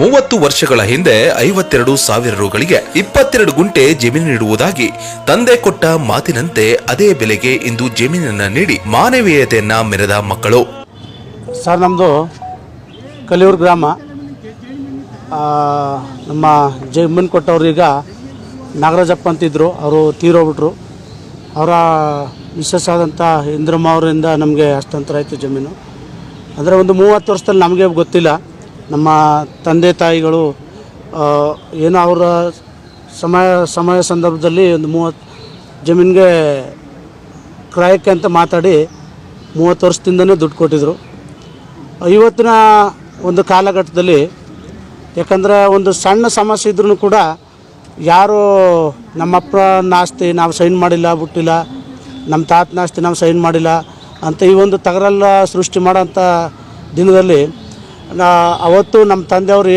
ಮೂವತ್ತು ವರ್ಷಗಳ ಹಿಂದೆ ಐವತ್ತೆರಡು ಸಾವಿರ ರುಗಳಿಗೆ ಇಪ್ಪತ್ತೆರಡು ಗುಂಟೆ ಜಮೀನು ನೀಡುವುದಾಗಿ ತಂದೆ ಕೊಟ್ಟ ಮಾತಿನಂತೆ ಅದೇ ಬೆಲೆಗೆ ಇಂದು ಜಮೀನನ್ನ ನೀಡಿ ಮಾನವೀಯತೆಯನ್ನ ಮೆರೆದ ಮಕ್ಕಳು. ಸರ್ ನಮ್ಮದು ಕಲಿಯೂರು ಗ್ರಾಮ. ನಮ್ಮ ಜಮೀನು ಕೊಟ್ಟವ್ರು ಈಗ ನಾಗರಾಜಪ್ಪ ಅಂತಿದ್ರು. ಅವರು ತೀರೋಗ್ಬಿಟ್ರು ಅವರ ಮಿಸ್ಸಸ್ ಆದಂಥ ಇಂದ್ರಮ್ಮ ಅವರಿಂದ ನಮಗೆ ಹಸ್ತಾಂತರ ಆಯಿತು ಜಮೀನು. ಅಂದರೆ ಒಂದು ಮೂವತ್ತು ವರ್ಷದಲ್ಲಿ ನಮಗೆ ಗೊತ್ತಿಲ್ಲ. ನಮ್ಮ ತಂದೆ ತಾಯಿಗಳು ಏನೋ ಅವರ ಸಮಯ ಸಮಯ ಸಂದರ್ಭದಲ್ಲಿ ಒಂದು ಮೂವತ್ತು, ಜಮೀನಿಗೆ ಕ್ರಯಕ್ಕೆ ಅಂತ ಮಾತಾಡಿ ಮೂವತ್ತು ವರ್ಷದಿಂದನೇ ದುಡ್ಡು ಕೊಟ್ಟಿದ್ರು. ಇವತ್ತಿನ ಒಂದು ಕಾಲಘಟ್ಟದಲ್ಲಿ ಯಾಕಂದರೆ ಒಂದು ಸಣ್ಣ ಸಮಸ್ಯೆ ಇದ್ರೂ ಕೂಡ ಯಾರು ನಮ್ಮಪ್ಪ ನಾಸ್ತಿ ನಾವು ಸೈನ್ ಮಾಡಿಲ್ಲ ಬಿಟ್ಟಿಲ್ಲ ನಮ್ಮ ತಾತ ನಾಸ್ತಿ ನಾವು ಸೈನ್ ಮಾಡಿಲ್ಲ ಅಂತ ಈ ಒಂದು ತಗರಲ್ಲ ಸೃಷ್ಟಿ ಮಾಡೋಂಥ ದಿನದಲ್ಲಿ ನಾ ಅವತ್ತು ನಮ್ಮ ತಂದೆಯವರು